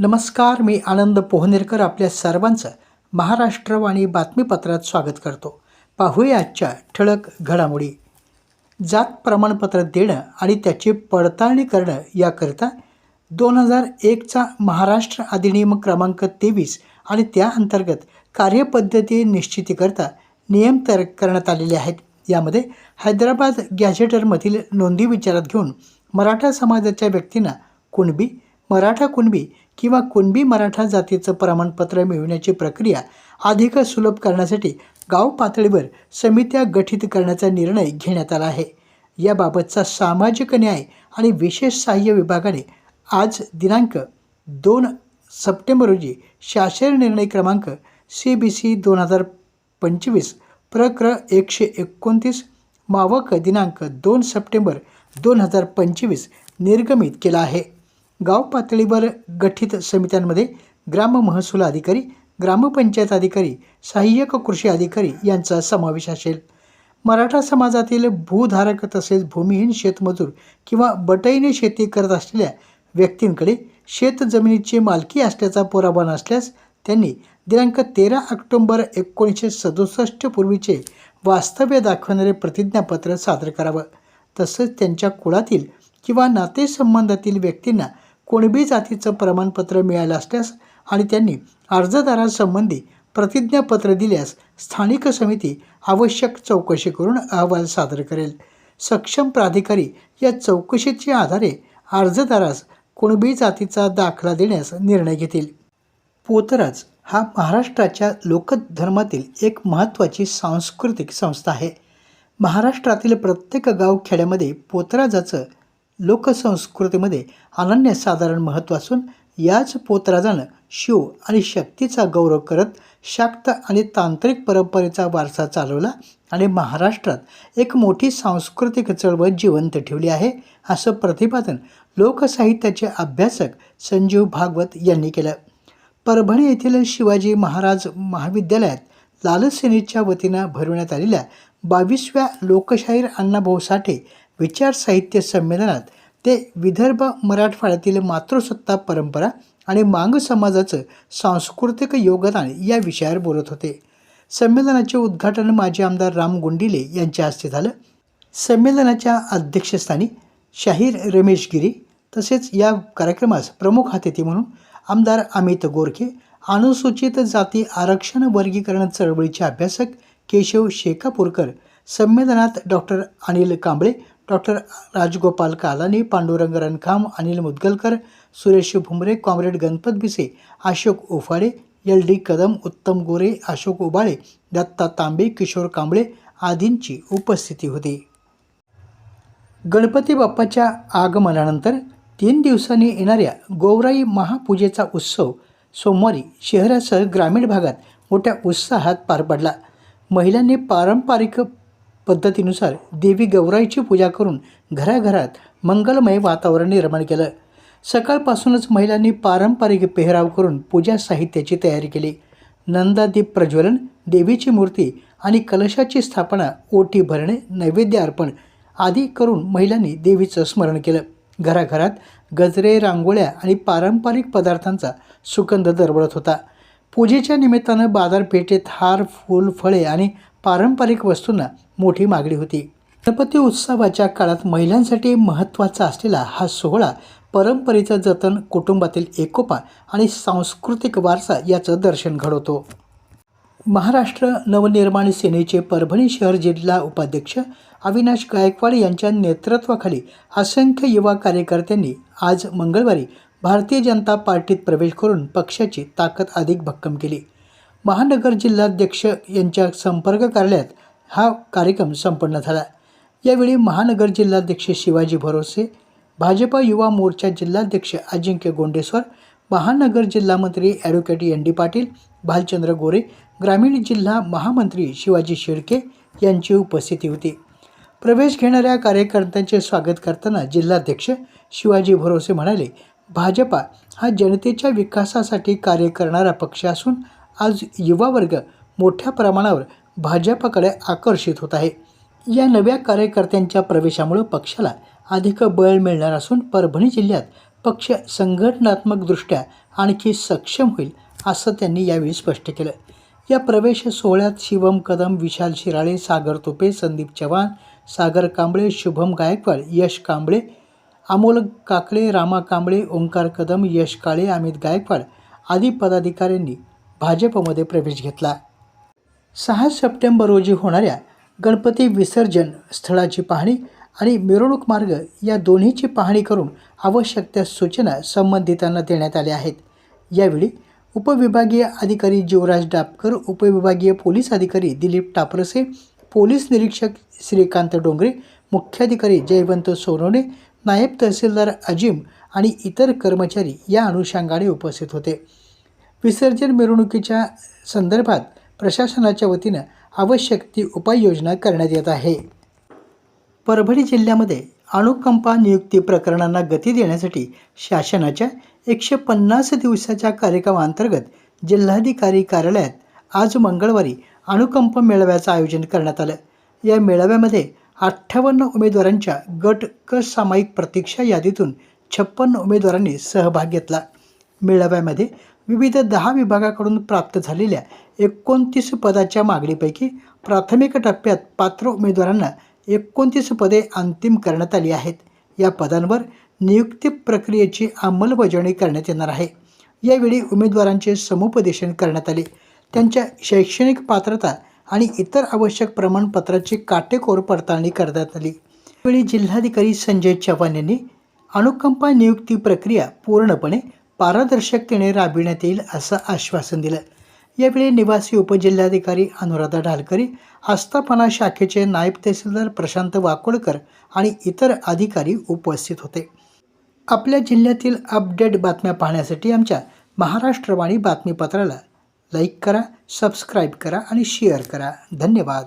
नमस्कार मी आनंद पोहनेरकर आपल्या सर्वांचं महाराष्ट्रवाणी बातमीपत्रात स्वागत करतो. पाहूया आजच्या ठळक घडामोडी. जात प्रमाणपत्र देणं आणि त्याची पडताळणी करणं याकरिता दोन हजार एकचा महाराष्ट्र अधिनियम क्रमांक तेवीस आणि त्या अंतर्गत कार्यपद्धती निश्चितीकरता नियम तयार करण्यात आलेले आहेत. यामध्ये हैदराबाद गॅझेटरमधील नोंदी विचारात घेऊन मराठा समाजाच्या व्यक्तींना कुणबी मराठा कुणबी किंवा कुणबी मराठा जातीचं प्रमाणपत्र मिळवण्याची प्रक्रिया अधिक सुलभ करण्यासाठी गाव पातळीवर समित्या गठीत करण्याचा निर्णय घेण्यात आला आहे. याबाबतचा सामाजिक न्याय आणि विशेष सहाय्य विभागाने आज दिनांक दोन सप्टेंबर रोजी शासन निर्णय क्रमांक सी बी सी दोन हजार पंचवीस प्रक्र एकशे एकोणतीस मावक दिनांक दोन सप्टेंबर दोन हजार पंचवीस निर्गमित केला आहे. गाव पातळीवर गठीत समित्यांमध्ये ग्राम महसूल अधिकारी ग्रामपंचायत अधिकारी सहाय्यक कृषी अधिकारी यांचा समावेश असेल. मराठा समाजातील भूधारक तसेच भूमिहीन शेतमजूर किंवा बटईने शेती करत असलेल्या व्यक्तींकडे शेतजमिनीची मालकी असल्याचा पुरावा नसल्यास त्यांनी दिनांक तेरा ऑक्टोंबर एकोणीसशे सदुसष्ट पूर्वीचे वास्तव्य दाखवणारे प्रतिज्ञापत्र सादर करावं. तसंच त्यांच्या कुळातील किंवा नातेसंबंधातील व्यक्तींना कुणबी जातीचं प्रमाणपत्र मिळालं असल्यास आणि त्यांनी अर्जदारांसंबंधी प्रतिज्ञापत्र दिल्यास स्थानिक समिती आवश्यक चौकशी करून अहवाल सादर करेल. सक्षम प्राधिकारी या चौकशीच्या आधारे अर्जदारास कुणबी जातीचा दाखला देण्यास निर्णय घेतील. पोतराज हा महाराष्ट्राच्या लोकधर्मातील एक महत्त्वाची सांस्कृतिक संस्था आहे. महाराष्ट्रातील प्रत्येक गाव खेड्यामध्ये पोतराजाचं लोकसंस्कृतीमध्ये अनन्यसाधारण महत्त्व असून याच पोतराजानं शिव आणि शक्तीचा गौरव करत शाक्त आणि तांत्रिक परंपरेचा वारसा चालवला आणि महाराष्ट्रात एक मोठी सांस्कृतिक चळवळ जिवंत ठेवली आहे असं प्रतिपादन लोकसाहित्याचे अभ्यासक संजीव भागवत यांनी केलं. परभणी येथील शिवाजी महाराज महाविद्यालयात लालसेनेच्या वतीनं भरवण्यात आलेल्या बावीसव्या लोकशाहीर अण्णाभाऊ साठे विचार साहित्य संमेलनात ते विदर्भ मराठवाड्यातील मातृसत्ता परंपरा आणि मांग समाजाचं सांस्कृतिक योगदान या विषयावर बोलत होते. संमेलनाचे उद्घाटन माजी आमदार राम गुंडिले यांच्या हस्ते झालं. संमेलनाच्या अध्यक्षस्थानी शाहीर रमेश गिरी तसेच या कार्यक्रमास प्रमुख अतिथी म्हणून आमदार अमित गोरखे अनुसूचित जाती आरक्षण वर्गीकरण चळवळीचे अभ्यासक केशव शेकापूरकर संमेलनात doctor Anil Kamble doctor Rajgopal Kalani Pandurang Rankham Anil Mudgalkar Suresh Bhumre comrade Ganpat Bise Ashok Uphale L D Kadam Uttam Gore Ashok Ubale Datta तांबे किशोर कांबळे आदींची उपस्थिती होती. गणपती बाप्पाच्या आगमनानंतर तीन दिवसांनी येणाऱ्या गोवराई महापूजेचा उत्सव सोमवारी शहरासह ग्रामीण भागात मोठ्या उत्साहात पार पडला. महिलांनी पारंपरिक पद्धतीनुसार देवी गौराईची पूजा करून घराघरात मंगलमय वातावरण निर्माण केलं. सकाळपासूनच महिलांनी पारंपरिक पेहराव करून पूजा साहित्याची तयारी केली. नंदादीप प्रज्वलन देवीची मूर्ती आणि कलशाची स्थापना ओटी भरणे नैवेद्य अर्पण आदी करून महिलांनी देवीचं स्मरण केलं. घराघरात गजरे रांगोळ्या आणि पारंपरिक पदार्थांचा सुगंध दरवळत होता. पूजेच्या निमित्तानं बाजारपेठेत हार फूल फळे आणि पारंपरिक वस्तूंना मोठी मागणी होती. गणपती उत्सवाच्या काळात महिलांसाठी महत्त्वाचा असलेला हा सोहळा परंपरेचं जतन कुटुंबातील एकोपा आणि सांस्कृतिक वारसा याचं दर्शन घडवतो. महाराष्ट्र नवनिर्माण सेनेचे परभणी शहर जिल्हा उपाध्यक्ष अविनाश गायकवाड यांच्या नेतृत्वाखाली असंख्य युवा कार्यकर्त्यांनी आज मंगळवारी भारतीय जनता पार्टीत प्रवेश करून पक्षाची ताकद अधिक भक्कम केली. महानगर जिल्हाध्यक्ष यांच्या संपर्क कार्यालयात हा कार्यक्रम संपन्न झाला. यावेळी महानगर जिल्हाध्यक्ष शिवाजी भरोसे भाजपा युवा मोर्चा जिल्हाध्यक्ष अजिंक्य गोंडेश्वर महानगर जिल्हामंत्री advocate N D Patil Bhalchandra Gore ग्रामीण जिल्हा महामंत्री शिवाजी शिर्के यांची उपस्थिती होती. प्रवेश घेणाऱ्या कार्यकर्त्यांचे स्वागत करताना जिल्हाध्यक्ष शिवाजी भरोसे म्हणाले भाजपा हा जनतेच्या विकासासाठी कार्य करणारा पक्ष असून आज युवा वर्ग मोठ्या प्रमाणावर भाजपाकडे आकर्षित होत आहे. या नव्या कार्यकर्त्यांच्या प्रवेशामुळे पक्षाला अधिक बळ मिळणार असून परभणी जिल्ह्यात पक्ष संघटनात्मकदृष्ट्या आणखी सक्षम होईल असं त्यांनी यावेळी स्पष्ट केलं. या प्रवेश सोहळ्यात शिवम कदम विशाल शिराळे सागर तुपे संदीप चव्हाण सागर कांबळे शुभम गायकवाड यश कांबळे अमोल काकडे रामा कांबळे ओंकार कदम यश काळे अमित गायकवाड आदी पदाधिकाऱ्यांनी भाजपमध्ये प्रवेश घेतला. सहा सप्टेंबर रोजी होणाऱ्या गणपती विसर्जन स्थळाची पाहणी आणि मिरवणूक मार्ग या दोन्हीची पाहणी करून आवश्यक त्या सूचना संबंधितांना देण्यात आल्या आहेत. यावेळी उपविभागीय अधिकारी जीवराज डापकर उपविभागीय पोलीस अधिकारी दिलीप टापरसे पोलीस निरीक्षक श्रीकांत डोंगरे मुख्याधिकारी जयवंत सोनवणे नायब तहसीलदार अजिम आणि इतर कर्मचारी या अनुषंगाने उपस्थित होते. विसर्जन मिरवणुकीच्या संदर्भात प्रशासनाच्या वतीनं आवश्यक ती उपाययोजना करण्यात येत आहे. परभणी जिल्ह्यामध्ये अणुकंपा नियुक्ती प्रकरणांना गती देण्यासाठी शासनाच्या एकशे पन्नास दिवसाच्या कार्यक्रमाअंतर्गत जिल्हाधिकारी कार्यालयात आज मंगळवारी अणुकंप मेळाव्याचं आयोजन करण्यात आलं. या मेळाव्यामध्ये अठ्ठावन्न उमेदवारांच्या गट क सामायिक प्रतीक्षा यादीतून छप्पन्न उमेदवारांनी सहभाग घेतला. मेळाव्यामध्ये विविध दहा विभागाकडून प्राप्त झालेल्या एकोणतीस पदाच्या मागणीपैकी प्राथमिक टप्प्यात पात्र उमेदवारांना एकोणतीस पदे अंतिम करण्यात आली आहेत. या पदांवर नियुक्ती प्रक्रियेची अंमलबजावणी करण्यात येणार आहे. यावेळी उमेदवारांचे समुपदेशन करण्यात आले. त्यांच्या शैक्षणिक पात्रता आणि इतर आवश्यक प्रमाणपत्राची काटेकोर पडताळणी करण्यात आली. यावेळी जिल्हाधिकारी संजय चव्हाण यांनी अनुकंपा नियुक्ती प्रक्रिया पूर्णपणे पारदर्शकतेने राबविण्यात येईल असं आश्वासन दिलं. यावेळी निवासी उपजिल्हाधिकारी अनुराधा ढालकरी आस्थापना शाखेचे नायब तहसीलदार प्रशांत वाकोडकर आणि इतर अधिकारी उपस्थित होते. आपल्या जिल्ह्यातील अपडेट बातम्या पाहण्यासाठी आमच्या महाराष्ट्रवाणी बातमीपत्राला लाईक करा सबस्क्राईब करा आणि शेअर करा. धन्यवाद.